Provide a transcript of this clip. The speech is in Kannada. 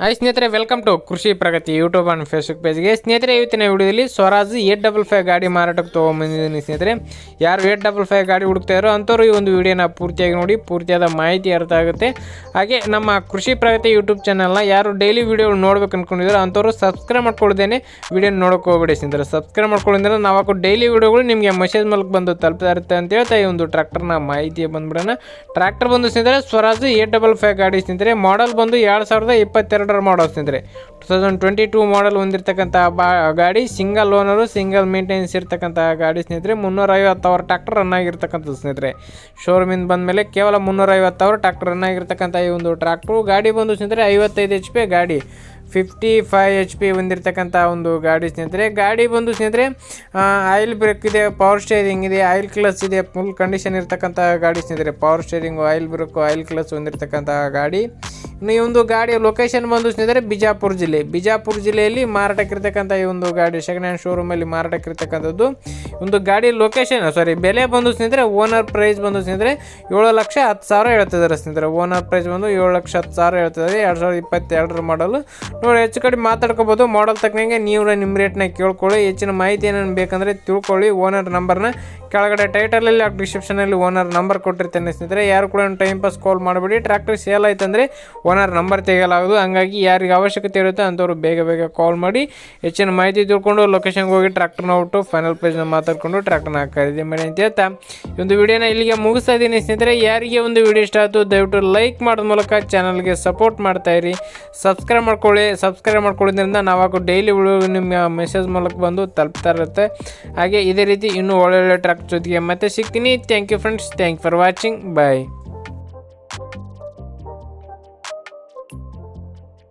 ಹಾಯ್ ಸ್ನೇಹಿತರೆ welcome to Krishi Pragati YouTube and Facebook ಪೇಜ್ಗೆ ಸ್ನೇಹಿತರೆ, ಇವತ್ತಿನ ವಿಡಿಯೋದಲ್ಲಿ ಸ್ವರಾಜ್ ಏಟ್ ಡಬಲ್ ಫೈವ್ ಗಾಡಿ ಮಾರಾಟಕ್ಕೆ ತೊಗೊಂಬಂದಿದ್ದೀನಿ ಸ್ನೇಹಿತರೆ. ಯಾರು ಏಟ್ ಡಬಲ್ ಫೈವ್ ಗಾಡಿ ಹುಡುಕ್ತಾ ಇರೋ ಅಂಥವ್ರು ಈ ಒಂದು ವಿಡಿಯೋನ ಪೂರ್ತಿಯಾಗಿ ನೋಡಿ, ಪೂರ್ತಿಯಾದ ಮಾಹಿತಿ ಅರ್ಥ ಆಗುತ್ತೆ. ಹಾಗೆ ನಮ್ಮ ಕೃಷಿ ಪ್ರಗತಿ ಯೂಟ್ಯೂಬ್ ಚಾನಲ್ನ ಯಾರು ಡೈಲಿ ವಿಡಿಯೋ ನೋಡ್ಬೇಕು ಅಂದ್ಕೊಂಡಿದ್ರು ಅಂಥವ್ರು ಸಬ್ಸ್ಕ್ರೈಬ್ ಮಾಡ್ಕೊಳ್ದೇನೆ ವಿಡಿಯೋ ನೋಡೋಕೆ ಹೋಗ್ಬೇಡಿ ಸ್ನೇಹಿತರೆ ಸಬ್ಸ್ಕ್ರೈಬ್ ಮಾಡ್ಕೊಳ್ಳೋದ್ರೆ ನಾವು ಹಾಕೋ ಡೈಲಿ ವಿಡಿಯೋಗಳು ನಿಮಗೆ ಮೆಸೇಜ್ ಮೂಲಕ ಬಂದು ತಲುಪ್ತಾ ಇರುತ್ತೆ ಅಂತ ಹೇಳ್ತಾ ಈ ಒಂದು ಟ್ರ್ಯಾಕ್ಟರ್ನ ಮಾಹಿತಿ ಬಂದ್ಬಿಡೋಣ. ಟ್ರ್ಯಾಕ್ಟರ್ ಬಂದು ಸ್ನೇಹಿತರೆ, ಸ್ವರಾಜ್ ಏಟ್ ಡಬಲ್ ಫೈವ್ ಗಾಡಿ ಸ್ನೇಹಿತರೆ ಮಾಡಲ್ ಬಂದು ಎರಡು ಸಾವಿರದ ಇಪ್ಪತ್ತೆರಡರ ಮಾಡಲ್ ಸ್ನೇಹಿತರೆ. Two thousand twenty two model ಹೊಂದಿರತಕ್ಕಂಥ ಬಾ, ಗಾಡಿ ಸಿಂಗಲ್ ಓನರು ಸಿಂಗಲ್ ಮೇಂಟೆನೆನ್ಸ್ ಇರ್ತಕ್ಕಂಥ ಗಾಡಿ ಸ್ನೇಹಿತರೆ. ಮುನ್ನೂರೈವತ್ತು ಐವತ್ತು ಟ್ಯಾಕ್ಟರ್ ರನ್ ಆಗಿರ್ತಕ್ಕಂಥದ್ದು ಸ್ನೇಹಿತರೆ. ಶೋರೂಮಿಂದ ಬಂದಮೇಲೆ ಕೇವಲ ಮುನ್ನೂರೈವತ್ತು ಐವತ್ತು ಟ್ಯಾಕ್ಟರ್ ರನ್ ಆಗಿರ್ತಕ್ಕಂಥ ಈ ಒಂದು ಟ್ರ್ಯಾಕ್ಟ್ರು ಗಾಡಿ ಬಂದು ಸ್ನೇಹಿತರೆ, ಐವತ್ತೈದು ಎಚ್ ಪಿ ಗಾಡಿ ಫಿಫ್ಟಿ ಫೈವ್ ಎಚ್ ಪಿ ಹೊಂದಿರತಕ್ಕಂಥ ಒಂದು ಗಾಡಿ ಸ್ನೇಹಿತರೆ. ಗಾಡಿ ಬಂದು ಸ್ನೇಹಿತರೆ ಆಯಿಲ್ ಬ್ರೇಕ್ ಇದೆ ಪವರ್ ಸ್ಟೇರಿಂಗ್ ಇದೆ ಆಯಿಲ್ ಕ್ಲಸ್ ಇದೆ ಫುಲ್ ಕಂಡೀಷನ್ ಇರ್ತಕ್ಕಂಥ ಗಾಡಿ ಸ್ನೇಹಿತರೆ. Power steering oil brake oil clutch ಹೊಂದಿರತಕ್ಕಂಥ ಗಾಡಿ. ಇನ್ನು ಈ ಒಂದು ಗಾಡಿಯ ಲೊಕೇಶನ್ ಬಂದು ಸ್ನೇಹಿತರೆ ಬಿಜಾಪುರ ಜಿಲ್ಲೆ. ಬಿಜಾಪುರ ಜಿಲ್ಲೆಯಲ್ಲಿ ಮಾರಾಟಕ್ಕಿರ್ತಕ್ಕಂಥ ಈ ಒಂದು ಗಾಡಿ ಸೆಕೆಂಡ್ ಹ್ಯಾಂಡ್ ಶೋರೂಮಲ್ಲಿ ಮಾರಾಟಕ್ಕಿರ್ತಕ್ಕಂಥದ್ದು. ಒಂದು ಗಾಡಿ ಲೊಕೇಶನ್ ಸಾರಿ ಬೆಲೆ ಬಂದು ಸ್ನೇಹಿತರೆ ಓನರ್ ಪ್ರೈಸ್ ಬಂದು ಸ್ನೇಹಿತರೆ ಏಳು ಲಕ್ಷ ಹತ್ತು ಸಾವಿರ ಹೇಳ್ತಿದ್ದಾರೆ ಸ್ನೇಹಿತರೆ. ಓನರ್ ಪ್ರೈಸ್ ಬಂದು ಏಳು ಲಕ್ಷ ಹತ್ತು ಸಾವಿರ ಹೇಳ್ತಿದ್ದಾರೆ. ಎರಡು ಸಾವಿರದ ಇಪ್ಪತ್ತೆರಡರ ಮಾಡಲು ನೋಡಿ, ಹೆಚ್ಚು ಕಡೆ ಮಾತಾಡ್ಕೋಬೋದು. ಮಾಡಲ್ ತಕ್ಕಂಗೆ ನೀವು ನಿಮ್ಮ ರೇಟ್ನ ಕೇಳ್ಕೊಳ್ಳಿ. ಹೆಚ್ಚಿನ ಮಾಹಿತಿ ಏನೇನು ಬೇಕಂದರೆ ತಿಳ್ಕೊಳ್ಳಿ. ಓನರ್ ನಂಬರ್ನ ಕೆಳಗಡೆ ಟೈಟಲಲ್ಲಿ ಡಿಸ್ಕ್ರಿಪ್ಷನ್ ಅಲ್ಲಿ ಓನರ್ ನಂಬರ್ ಕೊಟ್ಟಿರ್ತೇನೆ ಸ್ನೇಹಿತರೆ. ಯಾರು ಕೂಡ ಟೈಮ್ ಪಾಸ್ ಕಾಲ್ ಮಾಡಬೇಡಿ. ಟ್ರ್ಯಾಕ್ಟರ್ ಸೇಲ್ ಆಯ್ತು ಅಂದ್ರೆ ಓನರ್ ನಂಬರ್ ತೆಗೆಯಲಾಗೋದು ಹಂಗಾಗಿ ಯಾರಿಗೆ ಅವಶ್ಯಕತೆ ಇರುತ್ತೆ ಅಂಥವ್ರು ಬೇಗ ಬೇಗ ಕಾಲ್ ಮಾಡಿ. ಹೆಚ್ಚಿನ ಮಾಹಿತಿ ತಿಳ್ಕೊಂಡು ಲೊಕೇಶನ್ಗೆ ಹೋಗಿ ಟ್ರ್ಯಾಕ್ಟರ್ನ ಒಟ್ಟು ಫೈನಲ್ ಪ್ರೈಸ್ನ ಮಾತಾಡ್ಕೊಂಡು ಟ್ರ್ಯಾಕ್ಟರ್ನ ಖರೀದಿ ಮಾಡಿ ಅಂತ ಹೇಳ್ತಾ. ಒಂದು ವಿಡಿಯೋನ ಇಲ್ಲಿಗೆ ಮುಗಿಸ್ತಾ ಇದ್ದೀನಿ ಸ್ನೇಹಿತರೆ. ಯಾರಿಗೆ ಒಂದು ವಿಡಿಯೋ ಇಷ್ಟ ಆಯಿತು, ದಯವಿಟ್ಟು ಲೈಕ್ ಮಾಡೋದ್ ಮೂಲಕ ಚಾನಲ್ಗೆ ಸಪೋರ್ಟ್ ಮಾಡ್ತಾ ಇರಿ. ಸಬ್ಸ್ಕ್ರೈಬ್ ಮಾಡ್ಕೊಳ್ಳಿ. ಸಬ್ಸ್ಕ್ರೈಬ್ ಮಾಡ್ಕೊಳ್ಳೋದ್ರಿಂದ ನಾವು ಡೈಲಿ ವಿಡಿಯೋ ನಿಮ್ಮ ಮೆಸೇಜ್ ಮೂಲಕ ಬಂದು ತಲುಪ್ತಾ ಇರುತ್ತೆ. ಹಾಗೆ ಇದೇ ರೀತಿ ಇನ್ನೂ ಒಳ್ಳೊಳ್ಳೆ ಟ್ರ್ಯಾಕ್ যদি আমাদের শিখতে নিই thank you friends thank for watching bye